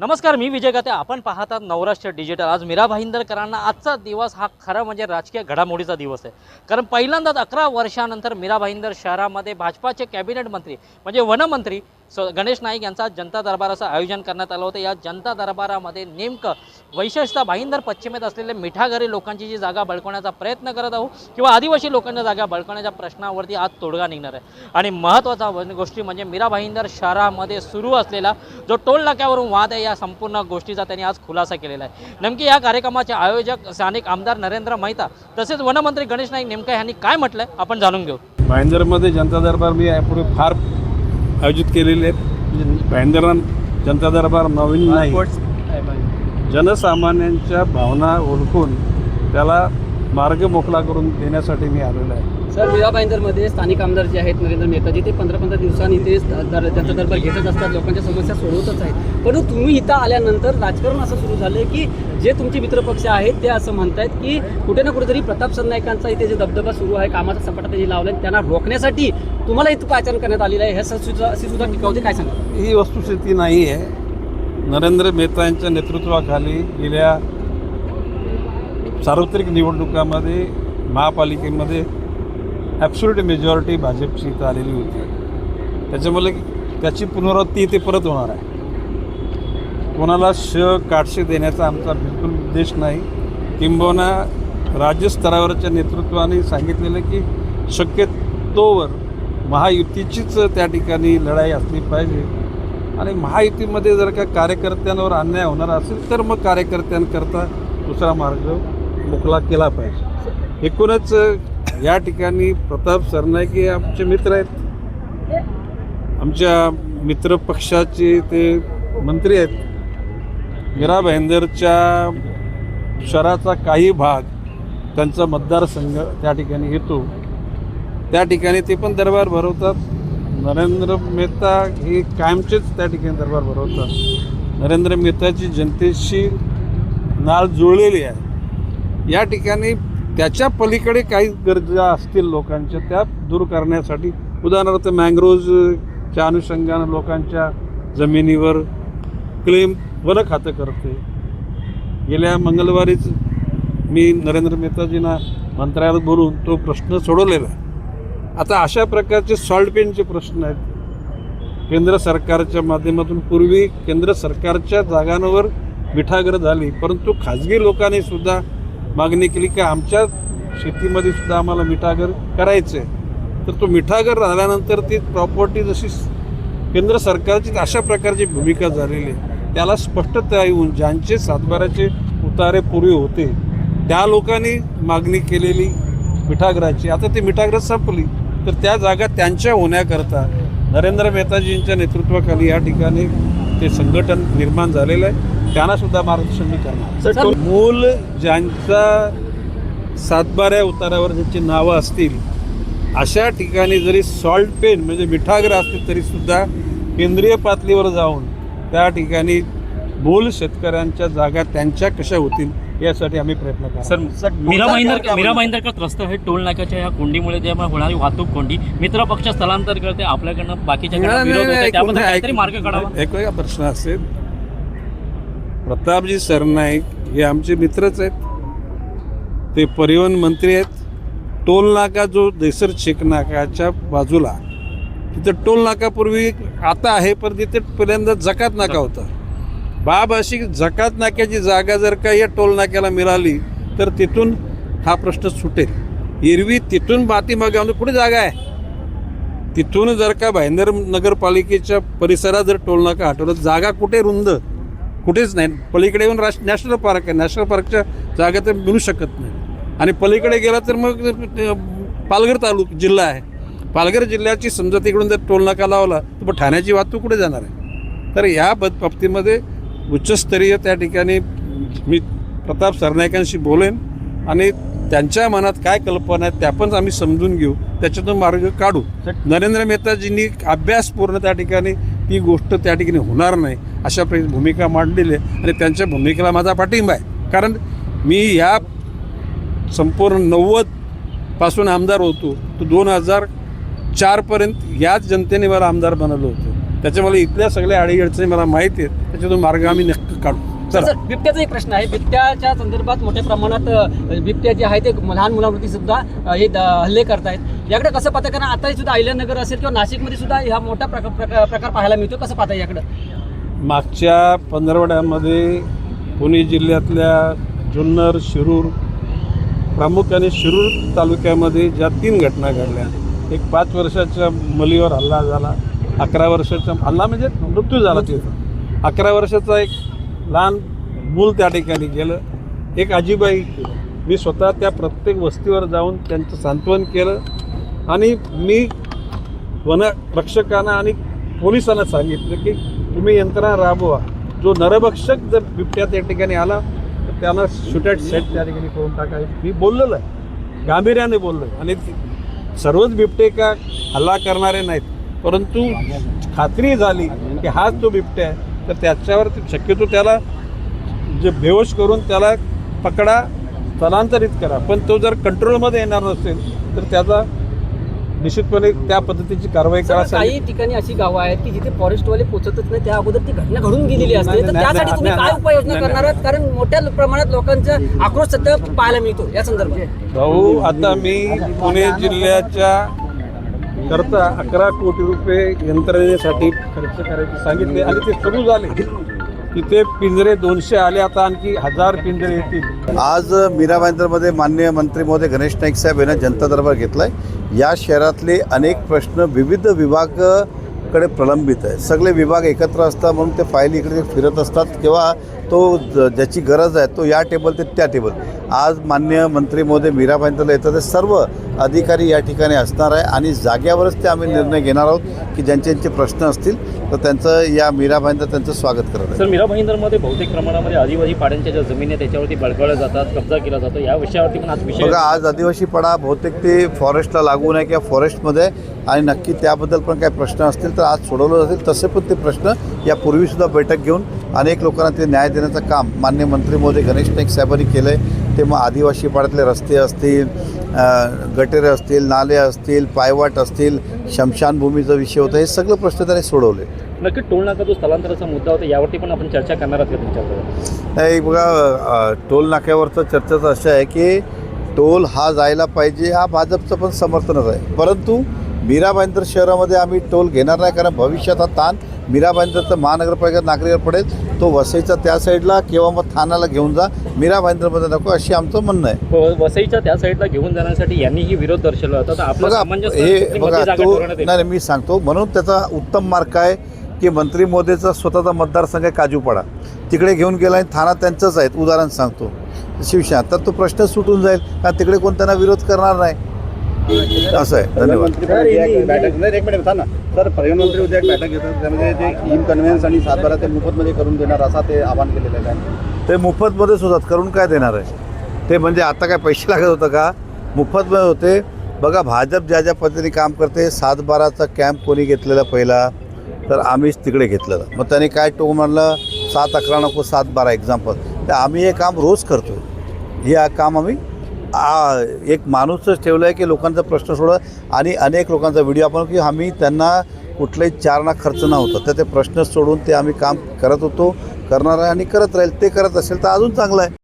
नमस्कार मी विजय गाते. आपण पाहतात नवराष्ट्र डिजिटल आज मीरा भाईंदरकरांना आजचा दिवस हा खरा म्हणजे राजकीय घडामोडीचा दिवस आहे. कारण पहिल्यांदाच अकरा वर्षानंतर मीरा भाईंदर शहरामध्ये भाजपाचे कॅबिनेट मंत्री म्हणजे वनमंत्री स गणेश नाईक यांचा जनता दरबाराचं आयोजन करण्यात आलं होतं. या जनता दरबारामध्ये नेमकं वैशिष्ट्य भाईंदर पश्चिमेत असलेले मिठागरी लोकांची जी जागा बळकवण्याचा प्रयत्न करत आहो किंवा आदिवासी लोकांच्या जागा बळकवण्याच्या प्रश्नावरती आज तोडगा निघणार आहे. आणि महत्त्वाचा गोष्टी म्हणजे मीरा भाईंदर शहरामध्ये सुरू असलेला जो टोल नाक्यावरून वाद आहे या संपूर्ण गोष्टीचा त्यांनी आज खुलासा केलेला आहे. नेमकी या कार्यक्रमाचे आयोजक स्थानिक आमदार नरेंद्र मेहता तसेच वनमंत्री गणेश नाईक नेमकं यांनी काय म्हटलं आपण जाणून घेऊ. भाईंदरमध्ये जनता दरबार मी यापूर्वी फार आयोजित केलेले आहेत. भाईंदर जनता दरबार नवीन नाही. जनसामान्यांच्या भावना ओळखून त्याला मार्ग मोकळा करून देण्यासाठी मी आलेलो आहे. सर मीरा भाईंदरमध्ये स्थानिक आमदार जे आहेत नरेंद्र मेहताजी ते पंधरा पंधरा दिवसांनी ते दर त्यांचा दरबार घेतच असतात लोकांच्या समस्या सोडवतच आहेत. परंतु तुम्ही इथं आल्यानंतर राजकारण असं सुरू झालं की जे तुमचे मित्रपक्ष आहेत ते असं म्हणतायत की कुठे ना कुठेतरी प्रताप सरनाईकांचा इथे जे दबदबा सुरू आहे कामाचा सपाटा जे लावला त्यांना रोखण्यासाठी तुम्हाला इथं पाचारण करण्यात आलेलं आहे. ह्या सुद्धा सुद्धा टीका होते काय सांगा ही वस्तुस्थिती नाही आहे नरेंद्र मेहता यांच्या नेतृत्वाखाली गेल्या सार्वत्रिक निवडणुकामध्ये महापालिकेमध्ये ॲब्सोल्यूट मेजॉरिटी भाजपची इथं आलेली होती. त्याच्यामुळे त्याची पुनरावृत्ती इथे परत होणार आहे. कोणाला श काटशे देण्याचा आमचा बिलकुल उद्देश नाही. किंबहुना राज्यस्तरावरच्या नेतृत्वाने सांगितलेलं की शक्यतोवर महायुतीचीच त्या ठिकाणी लढाई असली पाहिजे. आणि महायुतीमध्ये जर का कार्यकर्त्यांवर अन्याय होणार असेल तर मग कार्यकर्त्यांकरता दुसरा मार्ग मोकळा केला पाहिजे. एकूणच या ठिकाणी प्रताप सरनाईक हे आमचे मित्र आहेत. आमच्या मित्र पक्षाचे ते मंत्री आहेत. मीरा भाईंदरच्या शहराचा काही भाग त्यांचा मतदारसंघ त्या ठिकाणी येतो. त्या ठिकाणी ते पण दरबार भरवतात. नरेंद्र मेहता हे कायमचेच त्या ठिकाणी दरबार भरवतात. नरेंद्र मेहताची जनतेशी नाळ जुळलेली आहे. या ठिकाणी त्याच्या पलीकडे काही गरजा असतील लोकांच्या त्या दूर करण्यासाठी. उदाहरणार्थ मँग्रोजच्या अनुषंगानं लोकांच्या जमिनीवर क्लेम वन खातं करते. गेल्या मंगळवारीच मी नरेंद्र मेहताजींना मंत्रालयात बोलून तो प्रश्न सोडवलेला आहे. आता अशा प्रकारचे सॉल्ट पेनचे प्रश्न आहेत. केंद्र सरकारच्या माध्यमातून पूर्वी केंद्र सरकारच्या जागांवर मिठागर झाली परंतु खाजगी लोकांनी सुद्धा मागणी केली की आमच्या शेतीमध्ये सुद्धा आम्हाला मिठागर करायचं आहे तर तो मिठागर झाल्यानंतर ती प्रॉपर्टी जशी केंद्र सरकारची अशा प्रकारची भूमिका झालेली आहे. त्याला स्पष्टता येऊन ज्यांचे सातबाराचे उतारे पूर्वी होते त्या लोकांनी मागणी केलेली मिठागराची. आता ती मिठागर संपली. तर त्या जागा त्यांच्या होण्याकरता नरेंद्र मेहताजींच्या नेतृत्वाखाली या ठिकाणी ते संघटन निर्माण झालेलं आहे. त्यांना सुद्धा मार्गदर्शन मी करणार. सर, मूल ज्यांचा सातबाऱ्या उतारावर ज्यांची नावं असतील अशा ठिकाणी जरी सॉल्ट पेन म्हणजे मिठागर असतील तरी सुद्धा केंद्रीय पातळीवर जाऊन त्या ठिकाणी मूल शेतकऱ्यांच्या जागा त्यांच्या कशा होतील यासाठी आम्ही प्रयत्न करणार. सर सर मीरा भाईंदर मीरा भाईंदरकर रस्ते हे टोल नाक्याच्या या कोंडीमुळे जे होणारी वाहतूक कोंडी. मित्र पक्ष स्थलांतर करते आपल्याकडनं बाकीच्या मार्ग काढावा. एक वेगळा प्रश्न असेल. प्रतापजी सरनाईक हे आमचे मित्रच आहेत. ते परिवहन मंत्री आहेत. टोल नाका जो देसर शेख नाकाच्या बाजूला तिथं टोल नाका पूर्वी आता आहे पण तिथे पहिल्यांदा जकात नाका होता. बाब अशी जकात नाक्याची जागा जर का या टोल नाक्याला मिळाली तर तिथून हा प्रश्न सुटेल. एरवी तिथून पाठीमागे कुठे जागा आहे? तिथून जर का भाईंदर नगरपालिकेच्या परिसरात जर टोल नाका हटवलं जागा कुठे रुंद? कुठेच नाही. पलीकडे येऊन राष्ट्र नॅशनल पार्क आहे. नॅशनल पार्कच्या जागा तर मिळू शकत नाही. आणि पलीकडे गेला तर मग पालघर तालुक जिल्हा आहे. पालघर जिल्ह्याची समजा तिकडून जर टोल नाका लावला तर मग ठाण्याची वाहतूक कुठे जाणार आहे? तर या बद बाबतीमध्ये उच्चस्तरीय त्या ठिकाणी मी प्रताप सरनाईकांशी बोलेन आणि त्यांच्या मनात काय कल्पना आहेत त्या पण आम्ही समजून घेऊ. त्याच्यातून मार्ग काढू. नरेंद्र मेहताजींनी अभ्यासपूर्ण त्या ठिकाणी ती गोष्ट त्या ठिकाणी होणार नाही अशा प्र भूमिका मांडलेली आहे आणि त्यांच्या भूमिकेला माझा पाठिंबा आहे. कारण मी ह्या संपूर्ण नव्वदपासून आमदार होतो. तो दोन हजार चारपर्यंत याच जनतेने मला आमदार बनवलं होतं. त्याच्यामुळे इथल्या सगळ्या अडीअडचणी मला माहिती आहेत. त्याच्यातून मार्ग आम्ही नक्की काढू. सर चला. बिबट्याचा एक प्रश्न आहे. बिबट्याच्या संदर्भात मोठ्या प्रमाणात बिबट्या जे आहे ते लहान मुलांवरती सुद्धा हे द- हल्ले करतायत. याकडे कसं पाहता कारण आता सुद्धा अहिल्यानगर असेल किंवा नाशिकमध्ये सुद्धा ह्या मोठा प्रकार प्रकार प्रकार पाहायला मिळतो. कसं पाहता याकडं? मागच्या पंधरवड्यामध्ये पुणे जिल्ह्यातल्या जुन्नर शिरूर प्रामुख्याने शिरूर तालुक्यामध्ये ज्या तीन घटना घडल्या एक पाच वर्षाच्या मुलीवर हल्ला झाला अकरा वर्षाचा हल्ला म्हणजे मृत्यू झाला तिथं. अकरा वर्षाचा एक लहान मूल त्या ठिकाणी गेलं. एक आजीबाई मी स्वतः त्या प्रत्येक वस्तीवर जाऊन त्यांचं सांत्वन केलं. आणि मी वनरक्षकांना आणि पोलिसांना सांगितलं की तुम्ही यंत्रणा राबवा. जो नरभक्षक जर बिबट्या त्या ठिकाणी आला तर त्याला शूटॅट सेट त्या ठिकाणी करून टाकायचं मी बोललेलं आहे. गांभीर्याने बोललो आहे आणि सर्वच बिबटे का हल्ला करणारे नाहीत. परंतु खात्री झाली की हाच तो बिबट्या आहे. तर त्याच्यावर शक्यतो त्याला जे बेहोश करून त्याला पकडा स्थलांतरित करा. पण तो जर कंट्रोलमध्ये येणार नसेल तर त्याचा निश्चितपणे त्या पद्धतीची कारवाई करा काही ठिकाणी अशी गावं आहेत की जिथे फॉरेस्टवाले पोहोचतच नाही त्या अगोदर ती घटना घडून गेलेली असते. तर त्यासाठी तुम्ही काय उपाययोजना करणार आहात? कारण मोठ्या प्रमाणात लोकांचा आक्रोश सध्या पाहायला मिळतो या संदर्भात. भाऊ आता मी पुणे जिल्ह्याच्या करता अकरा कोटी रुपये यंत्रणेसाठी खर्च करायचे सांगितले आणि ते सुरू झाले. तिथे पिंजरे दोनशे आले आता आणखी हजार पिंजरे येतील. आज मीरा भाईंदरमध्ये माननीय मंत्री महोदय गणेश नाईक साहेब यांना जनता दरबार घेतला आहे या शहरातले अनेक प्रश्न विविध विभाग विभागाकडे प्रलंबित आहे. सगळे विभाग एकत्र असतात म्हणून ते फाईल इकडे फिरत असतात किंवा तो ज- ज्याची गरज आहे तो या टेबल ते त्या टेबल आज मान्य मंत्री महोदय मीरा भाईंदरला येतात ते सर्व अधिकारी या ठिकाणी असणार आहे आणि जाग्यावरच ते आम्ही निर्णय घेणार आहोत की ज्यांचे ज्यांचे प्रश्न असतील तर त्यांचं या मीरा भाईंदर त्यांचं स्वागत करत आहे. सर मीरा भाईंदरमध्ये बहुतेक प्रमाणामध्ये आदिवासी पाड्यांच्या ज्या जमिनी आहे त्याच्यावरती बळकवल्या जातात कब्जा केला जातो. या विषयावरती पण आज विषय बघा आज आदिवासी पडा बहुतेक ते फॉरेस्टला लागून आहे किंवा फॉरेस्टमध्ये आणि नक्की त्याबद्दल पण काही प्रश्न असतील तर आज सोडवलं जातील. तसे पण ते प्रश्न यापूर्वीसुद्धा बैठक घेऊन अनेक लोकांना ते न्याय देण्याचं काम मान्य मंत्री महोदय गणेश नाईक साहेबांनी केलं आहे ते मग आदिवासी पाड्यातले रस्ते असतील गटेरे असतील नाले असतील पायवाट असतील शमशानभूमीचा विषय होता हे सगळं प्रश्न त्यांनी सोडवले. नक्की टोल नाका जो स्थलांतराचा मुद्दा होता यावरती पण आपण चर्चा करणार आहोत तुमच्याकडे नाही बघा टोल नाक्यावरचं चर्चेचं असं आहे की टोल हा जायला पाहिजे हा भाजपचं पण समर्थनच आहे. परंतु मीरा भाईंदर शहरामध्ये आम्ही टोल घेणार नाही कारण भविष्यात हा ताण मीरा भाईंदरचं महानगरपालिका नागरिकावर पडेल. तो वसईचा त्या साईडला किंवा मग ठाण्याला घेऊन जा. मीरा भाईंदरमध्ये नको अशी आमचं म्हणणं आहे. व- वसईच्या त्या साईडला घेऊन जाण्यासाठी यांनीही विरोध दर्शवला होता. बघा हे बघा तो? नाही नाही, मी सांगतो. म्हणून त्याचा उत्तम मार्ग आहे की मंत्री मोदीचा स्वतःचा मतदारसंघ आहे काजूपाडा तिकडे घेऊन गेला आणि ठाणा त्यांचंच आहेत. उदाहरण सांगतो. शिवसेना. तर तो प्रश्न सुटून जाईल. कारण तिकडे कोण त्यांना विरोध करणार नाही. असं आहे. धन्यवाद. बैठक एक मिनिट ना सर प्रधानमंत्री उद्या एक बैठक घेतात. त्यामध्ये ते इम कन्व्हेन्स आणि सातबारा ते मोफतमध्ये करून देणार असा ते आवाहन केलेलं आहे. ते मोफतमध्येच होतात करून काय देणार आहे? ते म्हणजे आता काय पैसे लागत होतं का? मोफतमध्ये होते. बघा भाजप ज्या ज्या पद्धतीने काम करते सातबाराचा कॅम्प कोणी घेतलेला पहिला तर आम्हीच तिकडे घेतलेलं. मग त्याने काय टोक म्हणलं सात अकरा नको सात बारा एक्झाम्पल तर आम्ही हे काम रोज करतो हा काम आम्ही आ, एक माणूसच ठेवलं आहे की लोकांचा प्रश्न सोडवा आणि अनेक लोकांचा व्हिडिओ आपण की आम्ही त्यांना कुठलाही चारणा खर्च नव्हता. तर ते प्रश्न सोडून ते आम्ही काम करत होतो करणार आहे आणि करत राहील. ते करत असेल तर अजून चांगलं आहे.